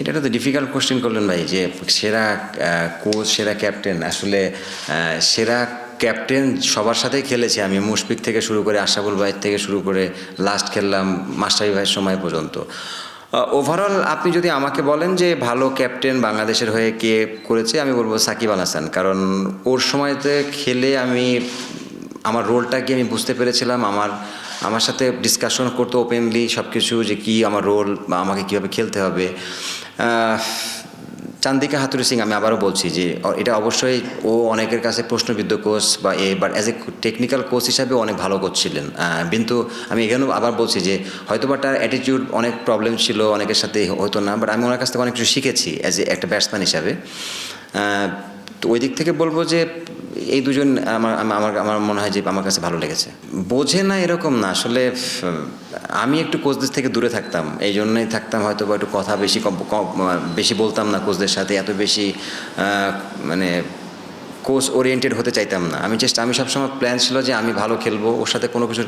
এটা তো difficult question করলেন ভাই, যে সেরা কোচ সেরা ক্যাপ্টেন আসলে সেরা ক্যাপ্টেন সবার সাথেই খেলেছি আমি, মুশফিক থেকে শুরু করে আশাফুল ভাই থেকে শুরু করে লাস্ট খেললাম মাস্টারি ভাইয়ের সময় পর্যন্ত। ওভারঅল আপনি যদি আমাকে বলেন যে ভালো ক্যাপ্টেন বাংলাদেশের হয়ে কে করেছে, আমি বলব সাকিব আল হাসান। কারণ ওর সময়তে খেলে আমি, আমার রোলটাকে আমি বুঝতে পেরেছিলাম, আমার আমার সাথে ডিসকাশন করতো ওপেনলি সব কিছু যে কি আমার রোল বা আমাকে কীভাবে খেলতে হবে। চান্দিকা হাতুরি সিং আমি আবারও বলছি যে এটা অবশ্যই ও অনেকের কাছে প্রশ্নবিদ্ধ কোচ বা a but as a technical coach হিসাবে অনেক ভালো কোচ ছিলেন। কিন্তু আমি এখানেও আবার বলছি যে হয়তো বা তার অ্যাটিটিউড অনেক প্রবলেম ছিল অনেকের সাথে হতো না বাট আমি ওনার কাছ থেকে অনেক কিছু শিখেছি অ্যাজ এ একটা ব্যাটসম্যান হিসাবে। তো ওই দিক থেকে বলব যে এই দুজন আমার আমার, আমার- মনে হয় যে আমার কাছে ভালো লেগেছে। বোঝে না এরকম না, আসলে আমি একটু কোচদের থেকে দূরে থাকতাম। এই জন্যই থাকতাম হয়তো বা একটু কথা বেশি বেশি বলতাম না কোচদের সাথে, এত বেশি মানে কোচ ওরিয়েন্টেড হতে চাইতাম না। আমি চেষ্টা আমি সবসময় প্ল্যান ছিল যে আমি ভালো খেলব, ওর সাথে কোনো কিছু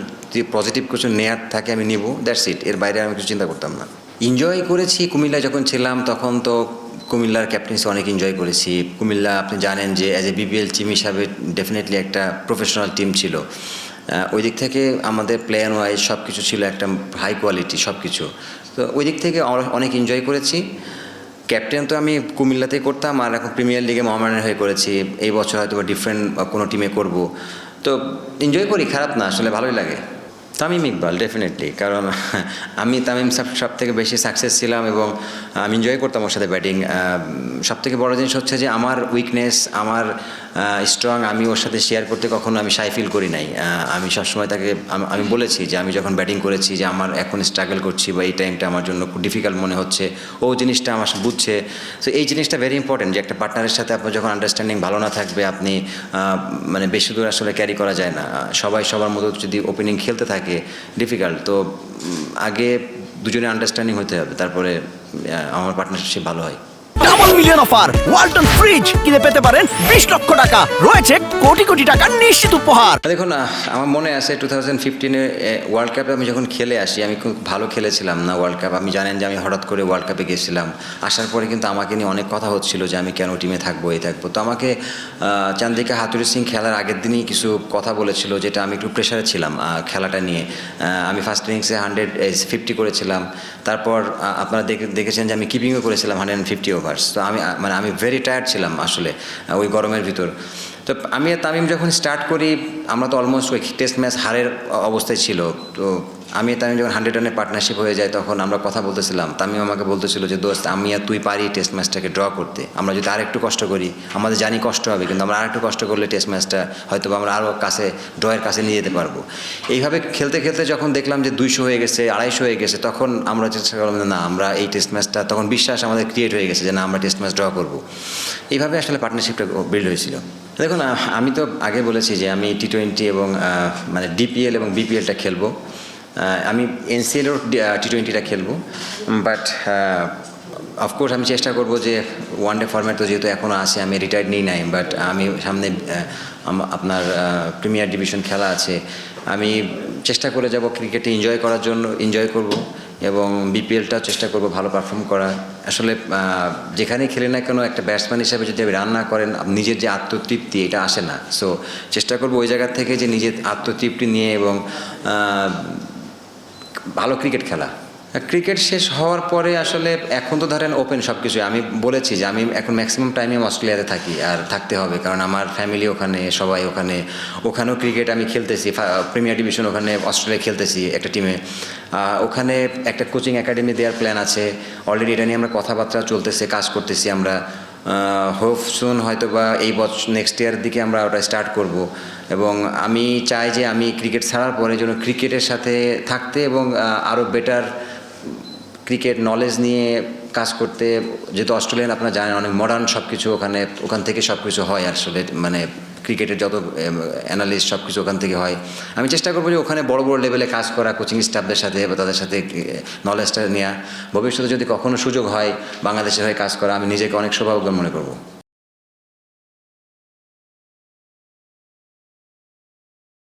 পজিটিভ কিছু নেয়ার থাকে আমি নিব দ্যাটস ইট এর বাইরে আমি কিছু চিন্তা করতাম না। এনজয় করেছি কুমিল্লায় যখন ছিলাম, তখন তো কুমিল্লার ক্যাপ্টেন্সি অনেক এনজয় করেছি। কুমিল্লা, আপনি জানেন যে অ্যাজ এ বিপিএল টিম হিসাবে ডেফিনেটলি একটা প্রফেশনাল টিম ছিল। ওই দিক থেকে আমাদের প্লেয়ার ওয়াইজ সব কিছু ছিল একটা হাই কোয়ালিটি সব কিছু তো ওই দিক থেকে অনেক এনজয় করেছি। ক্যাপ্টেন তো আমি কুমিল্লাতেই করতাম আর এখন প্রিমিয়ার লিগে মোহামেডানের হয়ে করেছি। এই বছর হয়তো ডিফারেন্ট কোনো টিমে করব। তো এনজয় করি, খারাপ না, আসলে ভালোই লাগে। তামিম ইকবাল ডেফিনেটলি কারণ আমি তামিম সব থেকে বেশি সাকসেস ছিলাম এবং আমি এনজয় করতাম ওর সাথে ব্যাটিং সব থেকে বড়ো জিনিস হচ্ছে যে আমার উইকনেস আমার স্ট্রং আমি ওর সাথে শেয়ার করতে কখনো আমি সাই ফিল করি নাই। আমি সবসময় তাকে আম- বলেছি যে আমি যখন ব্যাটিং করেছি যে আমার এখন স্ট্রাগল করছি বা এই টাইমটা আমার জন্য খুব ডিফিকাল্ট মনে হচ্ছে, ও জিনিসটা আমার বুঝছে। তো এই জিনিসটা ভেরি ইম্পর্টেন্ট যে একটা পার্টনারের সাথে আপনার যখন আন্ডারস্ট্যান্ডিং ভালো না থাকবে, আপনি মানে বেশি দূর আসলে ক্যারি করা যায় না। সবাই সবার মতো যদি ওপেনিং খেলতে থাকে ডিফিকাল্ট তো আগে দুজনে আন্ডারস্ট্যান্ডিং হতে হবে, তারপরে আমার পার্টনারশিপ ভালো হয়। Double million offer Walton fridge কিনে পেতে পারেন বিশ লক্ষ টাকা। রয়েছে কোটি কোটি টাকার নিশ্চিত উপহার। দেখুন আহ, আমার মনে আছে টু থাউজেন্ড ফিফটিনে ওয়ার্ল্ড কাপে আমি যখন খেলে আসি আমি খুব ভালো খেলেছিলাম না ওয়ার্ল্ড কাপ আমি জানেন যে আমি হঠাৎ করে ওয়ার্ল্ড কাপে গেছিলাম। আসার পরে কিন্তু আমাকে নিয়ে অনেক কথা হচ্ছিল যে আমি কেন টিমে থাকব এই থাকব। তো আমাকে চান্দিকা হাতুরি সিং খেলার আগের দিনই কিছু কথা বলেছিল যেটা আমি একটু প্রেশারে ছিলাম খেলাটা নিয়ে। আমি ফার্স্ট ইনিংসে হান্ড্রেড ফিফটি করেছিলাম। তারপর আপনারা দেখে- দেখেছেন যে আমি কিপিংও করেছিলাম হান্ড্রেড ফিফটি ওভার্স তো আমি মানে আমি ভেরি টায়ার্ড ছিলাম আসলে ওই গরমের ভিতর। তো আমি তামিম যখন স্টার্ট করি, আমরা তো অলমোস্ট ওই টেস্ট ম্যাচ হারের অবস্থায় ছিল। তো আমি তামিম যখন হান্ড্রেড রানের পার্টনারশিপ হয়ে যায়, তখন আমরা কথা বলতেছিলাম। তামিম আমাকে বলতেছিল যে, দোস্ত, আমি আর তুই পারি টেস্ট ম্যাচটাকে ড্র করতে। আমরা যদি আরেকটু কষ্ট করি আমাদের জানি কষ্ট হবে, কিন্তু আমরা আরেকটু কষ্ট করলে টেস্ট ম্যাচটা হয়তো আমরা আরও কাছে ড্রয়ের কাছে নিয়ে যেতে পারব। এইভাবে খেলতে খেলতে যখন দেখলাম যে, দুইশো হয়ে গেছে, আড়াইশো হয়ে গেছে, তখন আমরা চেষ্টা করলাম না, আমরা এই টেস্ট ম্যাচটা তখন বিশ্বাস আমাদের ক্রিয়েট হয়ে গেছে যে, না, আমরা টেস্ট ম্যাচ ড্র করব। এইভাবে আসলে পার্টনারশিপটা বিল্ড হয়েছিল। দেখুন আমি তো আগে বলেছি যে আমি টি টোয়েন্টি এবং মানে ডিপিএল এবং বিপিএলটা খেলব। আমি এনসিএলও টি টোয়েন্টিটা খেলব বাট অফকোর্স আমি চেষ্টা করব যে ওয়ান ডে ফরম্যাট তো যেহেতু এখনও আছে, আমি রিটায়ার্ড নিই নাই বাট আমি সামনে আপনার প্রিমিয়ার ডিভিশন খেলা আছে। আমি চেষ্টা করে যাব ক্রিকেটে এনজয় করার জন্য এনজয় করব। এবং বিপিএলটাও চেষ্টা করব ভালো পারফর্ম করা আসলে যেখানে খেলে না কেন একটা ব্যাটসম্যান হিসাবে যদি আপনি রান না করেন নিজের যে আত্মতৃপ্তি, এটা আসে না। সো চেষ্টা করব ওই জায়গা থেকে যে নিজের আত্মতৃপ্তি নিয়ে এবং ভালো ক্রিকেট খেলা। ক্রিকেট শেষ হওয়ার পরে আসলে এখন তো ধরেন ওপেন সব কিছু আমি বলেছি যে আমি এখন ম্যাক্সিমাম টাইমে অস্ট্রেলিয়াতে থাকি আর থাকতে হবে, কারণ আমার ফ্যামিলি ওখানে, সবাই ওখানে। ওখানেও ক্রিকেট আমি খেলতেছি প্রিমিয়ার ডিভিশন ওখানে অস্ট্রেলিয়া খেলতেছি একটা টিমে ওখানে একটা কোচিং একাডেমি দেওয়ার প্ল্যান আছে। অলরেডি এটা নিয়ে আমরা কথাবার্তা চলতেছে, কাজ করতেছি আমরা। হোপ সুন হয়তো বা এই বছর নেক্সট ইয়ারের দিকে আমরা ওটা স্টার্ট করব। এবং আমি চাই যে আমি ক্রিকেট ছাড়ার পরে যেন ক্রিকেটের সাথে থাকতে এবং আরও বেটার ক্রিকেট নলেজ নিয়ে কাজ করতে, যেহেতু অস্ট্রেলিয়ান আপনারা জানেন, অনেক মডার্ন সব কিছু ওখানে, ওখান থেকে সব কিছু হয় আসলে মানে ক্রিকেটের যত অ্যানালিস্ট সব কিছু ওখান থেকে হয়। আমি চেষ্টা করব যে ওখানে বড় বড় লেভেলে কাজ করা কোচিং স্টাফদের সাথে বা তাদের সাথে নলেজটা নেওয়া ভবিষ্যতে যদি কখনো সুযোগ হয় বাংলাদেশের হয়ে কাজ করা, আমি নিজেকে অনেক সৌভাগ্য মনে করব।